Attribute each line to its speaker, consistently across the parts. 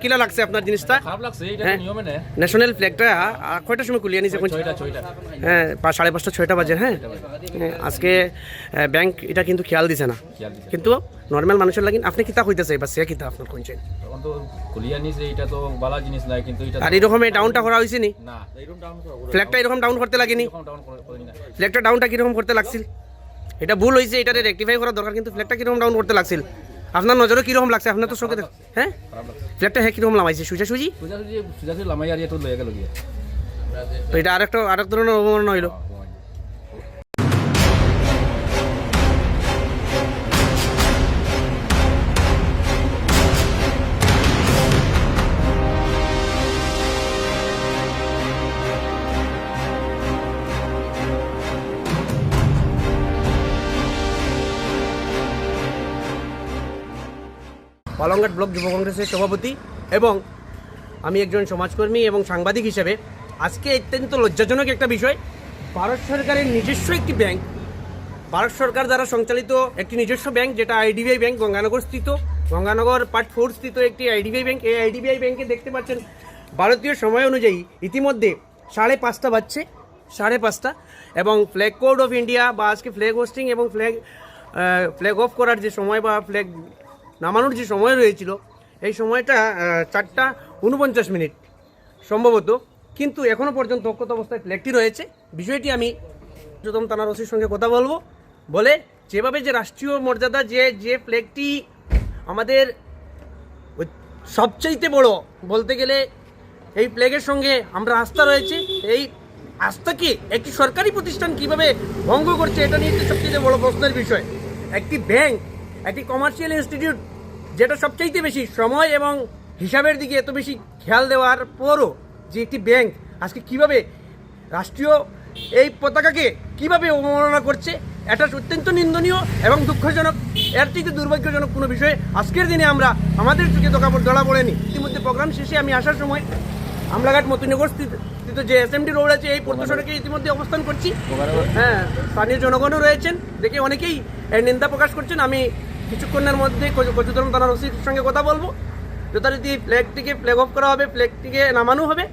Speaker 1: কিলা লাগছে আপনার জিনিসটা?
Speaker 2: খারাপ লাগছে এটা
Speaker 1: হ্যাঁ।
Speaker 2: নিয়মে নেই
Speaker 1: ন্যাশনাল ফ্ল্যাগটা কয়টার সময় কুলিয়ে নিছে? হ্যাঁ পা- সাড়ে পাঁচটা ছয়টা বাজে হ্যাঁ? হ্যাঁ, আজকে ব্যাংক এটা কিন্তু খেয়াল দিছে না। কিন্তু নর্মাল মানুষের লাগিন আপনি কিতা হইতেছে এবার? সে কিতা আপনার কোনছেন
Speaker 2: কুলিয়া নিছে এটা তো বালা জিনিস নাই কিন্তু এটা
Speaker 1: আর এরকম ডাউনটা করা নি?
Speaker 2: না এরকম ডাউন
Speaker 1: ফ্ল্যাগটা এরকম ডাউন করতে লাগেনি?
Speaker 2: না।
Speaker 1: ফ্ল্যাগটা ডাউনটা কীরকম করতে লাগছিল? এটা ভুল হয়েছে এটা রেকটিফাই করা দরকার কিন্তু ফ্ল্যাগটা কীরকম ডাউন করতে লাগছিল? আপনার নজরে কীরকম লাগছে? আপনার তো চোখে দেখ- হ্যাঁ? ফ্ল্যাটটা হ্যাঁ কীরকম লামাইছে সুজা সুজি?
Speaker 2: সুজা সুজি সুজা সুজি লামাই আর এটা লয়ে গেল গিয়ে।
Speaker 1: তো এটা আরেকটা আরেক ধরনের অবমাননা হইল। পালংঘাট ব্লক যুব কংগ্রেসের সভাপতি এবং আমি একজন সমাজকর্মী এবং সাংবাদিক হিসেবে। আজকে অত্যন্ত লজ্জাজনক একটা বিষয়, ভারত সরকারের নিজস্ব একটি ব্যাংক, ভারত সরকার দ্বারা সঞ্চালিত একটি নিজস্ব ব্যাংক যেটা আইডিবিআই ব্যাংক, গঙ্গানগর স্থিত, গঙ্গানগর পার্ট ফোর স্থিত একটি আইডিবিআই ব্যাংক। এই আইডিবিআই ব্যাংকে দেখতে পাচ্ছেন, ভারতীয় সময় অনুযায়ী ইতিমধ্যে সাড়ে পাঁচটা বাজছে, সাড়ে পাঁচটা, এবং ফ্ল্যাগ কোড অফ ইন্ডিয়া বা আজকে ফ্ল্যাগ হোস্টিং এবং ফ্ল্যাগ ফ্ল্যাগ অফ করার যে সময় বা ফ্ল্যাগ নামানোর যে সময় রয়েছিল, এই সময়টা চারটা উনপঞ্চাশ মিনিট সম্ভবত। কিন্তু এখনও পর্যন্ত অক্ষত অবস্থায় ফ্ল্যাগটি রয়েছে। বিষয়টি আমি যতম তানার ওসির সঙ্গে কথা বলব। বলে, যেভাবে যে রাষ্ট্রীয় মর্যাদা, যে যে ফ্ল্যাগটি আমাদের ওই সবচাইতে বড় বলতে গেলে, এই প্লেগের সঙ্গে আমরা আস্থা রয়েছে। এই আস্থাকে একটি সরকারি প্রতিষ্ঠান কীভাবে ভঙ্গ করছে, এটা নিয়ে সবচেয়ে বড় প্রশ্নের বিষয়। একটি ব্যাংক একটি কমার্শিয়াল ইনস্টিটিউট যেটা সবচাইতে বেশি সময় এবং হিসাবের দিকে এত বেশি খেয়াল দেওয়ার পরও যে একটি ব্যাংক আজকে কীভাবে রাষ্ট্রীয় এই পতাকাকে কীভাবে অবমাননা করছে এটা অত্যন্ত নিন্দনীয় এবং দুঃখজনক। এর থেকে দুর্ভাগ্যজনক কোনো বিষয়ে আজকের দিনে আমরা আমাদের চোখে তো কাপড় ধরা পড়েনি। ইতিমধ্যে প্রোগ্রাম শেষে আমি আসার সময় আমলাঘাট মতিনগর স্থিত যে এসএমডি রোড আছে এই পদ্ম সড়কে ইতিমধ্যে অবস্থান করছি। হ্যাঁ স্থানীয় জনগণও রয়েছেন। দেখে অনেকেই নিন্দা প্রকাশ করছেন। আমি কিছুক্ষণের মধ্যে কচুতরম থানার ওসির সঙ্গে কথা বলব। যথারীতি ফ্ল্যাগটিকে ফ্ল্যাগ অফ করা হবে ফ্ল্যাগটিকে নামানো হবে।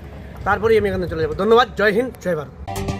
Speaker 1: তারপরেই আমি এখানে চলে যাব। ধন্যবাদ, জয় হিন্দ, জয় ভারত।